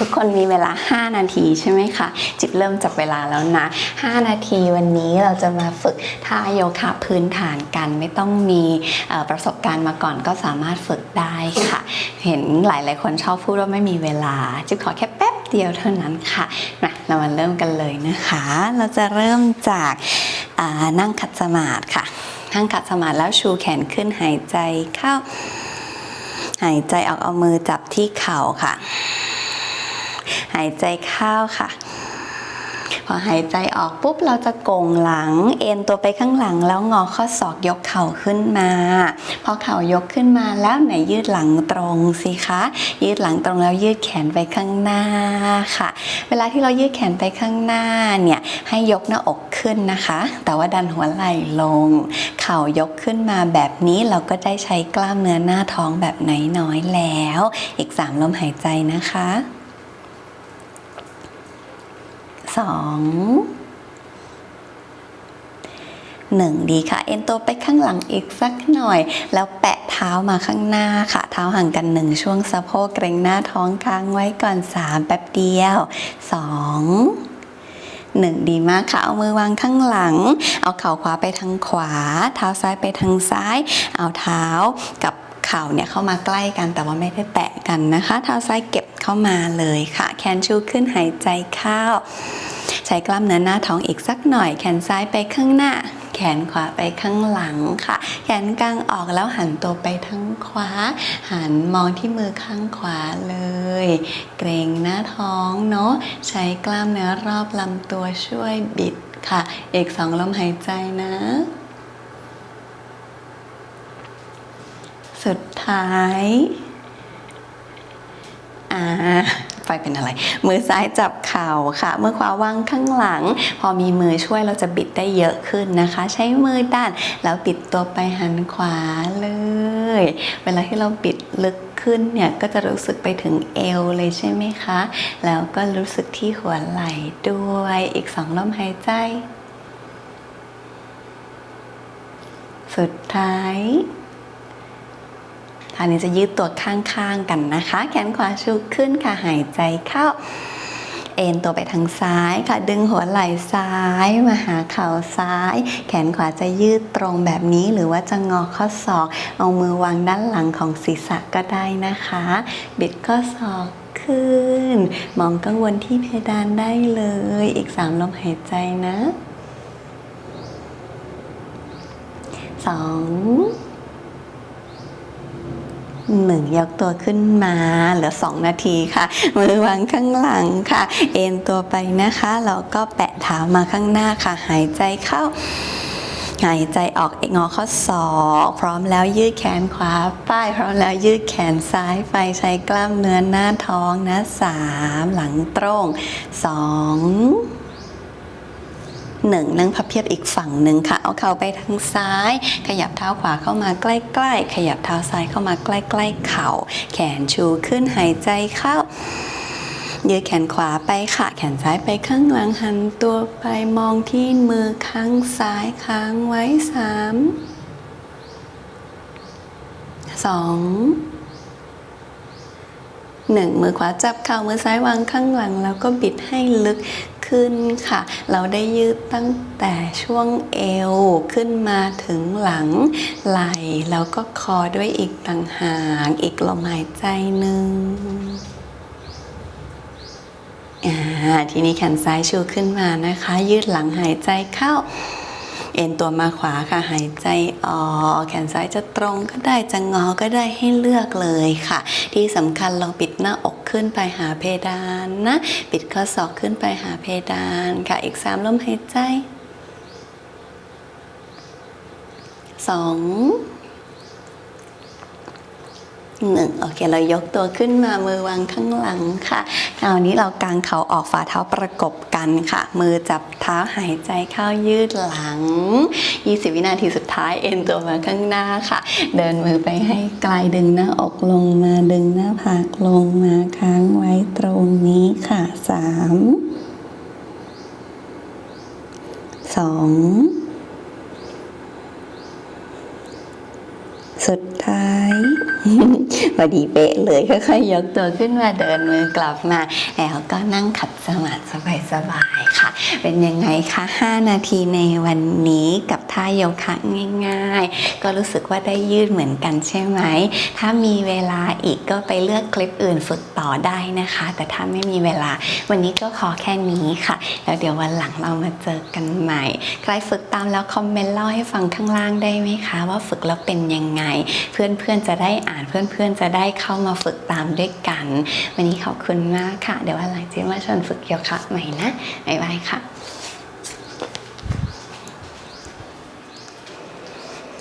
ทุกคนมีเวลา 5 นาทีใช่ไหมคะ จิบเริ่มจับเวลาแล้วนะ 5 นาทีวันนี้เราจะมาฝึกท่าโยคะพื้นฐานกัน ไม่ต้องมีประสบการณ์มาก่อนก็สามารถฝึกได้ค่ะ เห็นหลายๆคนชอบพูดว่าไม่มีเวลา จิบขอแค่แป๊บเดียวเท่านั้นค่ะมาเรามาเริ่มกันเลยนะคะ เราจะเริ่มจากนั่งขัดสมาธิค่ะ นั่งขัดสมาธิแล้วชูแขนขึ้นหายใจเข้า หายใจออกเอามือจับที่เข่าค่ะ หายใจเข้าค่ะ พอหายใจออกปุ๊บเราจะโก่งหลัง เอ็นตัวไปข้างหลังแล้วงอข้อศอกยกเข่าขึ้นมา พอเข่ายกขึ้นมาแล้วไหนยืดหลังตรงสิคะ ยืดหลังตรงแล้วยืดแขนไปข้างหน้าค่ะ เวลาที่เรายืดแขนไปข้างหน้าเนี่ยให้ยกหน้าอกขึ้นนะคะ แต่ว่าดันหัวไหล่ลง เข่ายกขึ้นมาแบบนี้เราก็ได้ใช้กล้ามเนื้อหน้าท้องแบบน้อยๆแล้ว อีก3ลมหายใจนะคะ สองหนึ่งดีค่ะ เอ็นตัวไปข้างหลังอีกสักหน่อย แล้วแปะเท้ามาข้างหน้าค่ะ เท้าห่างกันหนึ่งช่วงสะโพกเกรงหน้าท้องค้างไว้ก่อนสามแป๊บเดียวสองหนึ่งดีมากค่ะ เอามือวางข้างหลัง เอาเข่าขวาไปทางขวา เท้าซ้ายไปทางซ้าย เอาเท้ากับ เข่าเนี่ยเข้ามาใกล้กันแต่ว่าไม่ได้แตะกันนะคะเท้าซ้ายเก็บเข้ามาเลยค่ะ แขนชูขึ้นหายใจเข้าใช้กล้ามเนื้อหน้าท้องอีกสักหน่อย แขนซ้ายไปข้างหน้า แขนขวาไปข้างหลังค่ะ แขนกลางออกแล้วหันตัวไปทางขวา หันมองที่มือข้างขวาเลย เกรงหน้าท้องเนาะใช้กล้ามเนื้อรอบลำตัวช่วยบิดค่ะ อีกสองลมหายใจนะ สุดท้าย อ่าไฟเป็นอะไร มือซ้ายจับเข่าค่ะ มือขวาวางข้างหลัง พอมีมือช่วยเราจะบิดได้เยอะขึ้นนะคะ ใช้มือด้าน แล้วบิดตัวไปหันขวาเลย เวลาที่เราบิดลึกขึ้นเนี่ยก็จะรู้สึกไปถึงเอวเลยใช่ไหมคะ แล้วก็รู้สึกที่หัวไหล่ด้วย อีกสองลมหายใจ สุดท้าย ท่านี้จะยืดตัวข้างๆกันนะคะ แขนขวาชูขึ้นค่ะหายใจเข้า เอ็นตัวไปทางซ้ายค่ะ ดึงหัวไหล่ซ้ายมาหาเข่าซ้าย แขนขวาจะยืดตรงแบบนี้หรือว่าจะงอข้อศอก เอามือวางด้านหลังของศีรษะก็ได้นะคะ บิดข้อศอกขึ้น มองกังวลที่เพดานได้เลย อีกสามลมหายใจนะสอง หนึ่งยกตัวขึ้นมาเหลือ 2 นาทีค่ะ มือวางข้างหลังค่ะ เอ็นตัวไปนะคะแล้วก็แปะเท้ามาข้างหน้าค่ะ หายใจเข้า หายใจออกเองอข้อศอกพร้อมแล้วยืดแขนขวาป้ายพร้อมแล้วยืดแขนซ้ายไปใช้กล้ามเนื้อหน้าท้องนะสามหลังตรงสอง หนึ่งนั่งพับเพียบอีกฝั่งหนึ่งค่ะ เอาเข่าไปทางซ้าย ขยับเท้าขวาเข้ามาใกล้ๆ ขยับเท้าซ้ายเข้ามาใกล้ๆ เข่า แขนชูขึ้นหายใจเข้ายืดแขนขวาไปค่ะ แขนซ้ายไปข้างหลังหันตัวไปมองที่มือข้างซ้ายค้างไว้สามสองหนึ่งมือขวาจับเข่ามือซ้ายวางข้างหลัง แล้วก็บิดให้ลึก ขึ้นค่ะ เราได้ยืดตั้งแต่ช่วงเอวขึ้นมาถึงหลังไหล่แล้วก็คอด้วยอีกต่างหากอีกลมหายใจหนึ่งอ่าทีนี้แขนซ้ายชูขึ้นมานะคะ ยืดหลังหายใจเข้า เอ็นตัวมาขวาค่ะหายใจออกแขนซ้ายจะตรงก็ได้จะงอก็ได้ให้เลือกเลยค่ะ ที่สำคัญลองปิดหน้าอกขึ้นไปหาเพดานนะปิดข้อศอกขึ้นไปหาเพดานค่ะอีกสามลมหายใจสอง หนึ่งโอเคเรายกตัวขึ้นมามือวางข้างหลังค่ะคราวนี้เรากางเข่าออกฝ่าเท้าประกบกันค่ะ มือจับเท้าหายใจเข้ายืดหลัง 20 วินาทีสุดท้ายเอ็นตัวมาข้างหน้าค่ะ เดินมือไปให้ไกลดึงหน้าอกลงมาดึงหน้าผากลงมาค้างไว้ตรงนี้ค่ะ 3 2 สุดท้ายพอดีเป๊ะเลยค่อยๆยกตัวขึ้นมาเดินมือกลับมา แล้วก็นั่งขัดสมาธิสบายๆค่ะ เป็นยังไงคะ 5 นาทีในวันนี้กับท่าโยคะง่าย ๆ ก็รู้สึกว่าได้ยืดเหมือนกันใช่ไหม ถ้ามีเวลาอีกก็ไปเลือกคลิปอื่นฝึกต่อได้นะคะ แต่ถ้าไม่มีเวลา วันนี้ก็ขอแค่นี้ค่ะ แล้วเดี๋ยววันหลังเรามาเจอกันใหม่ ใครฝึกตามแล้วคอมเมนต์เล่าให้ฟังข้างล่างได้ไหมคะ ว่าฝึกแล้วเป็นยังไง เพื่อนๆจะได้อ่านเพื่อนๆจะได้เข้ามาฝึกตามด้วยกัน วันนี้ขอบคุณมากค่ะ เดี๋ยววันหลังเจนมาชวนฝึกโยคะใหม่นะบ๊ายบายค่ะ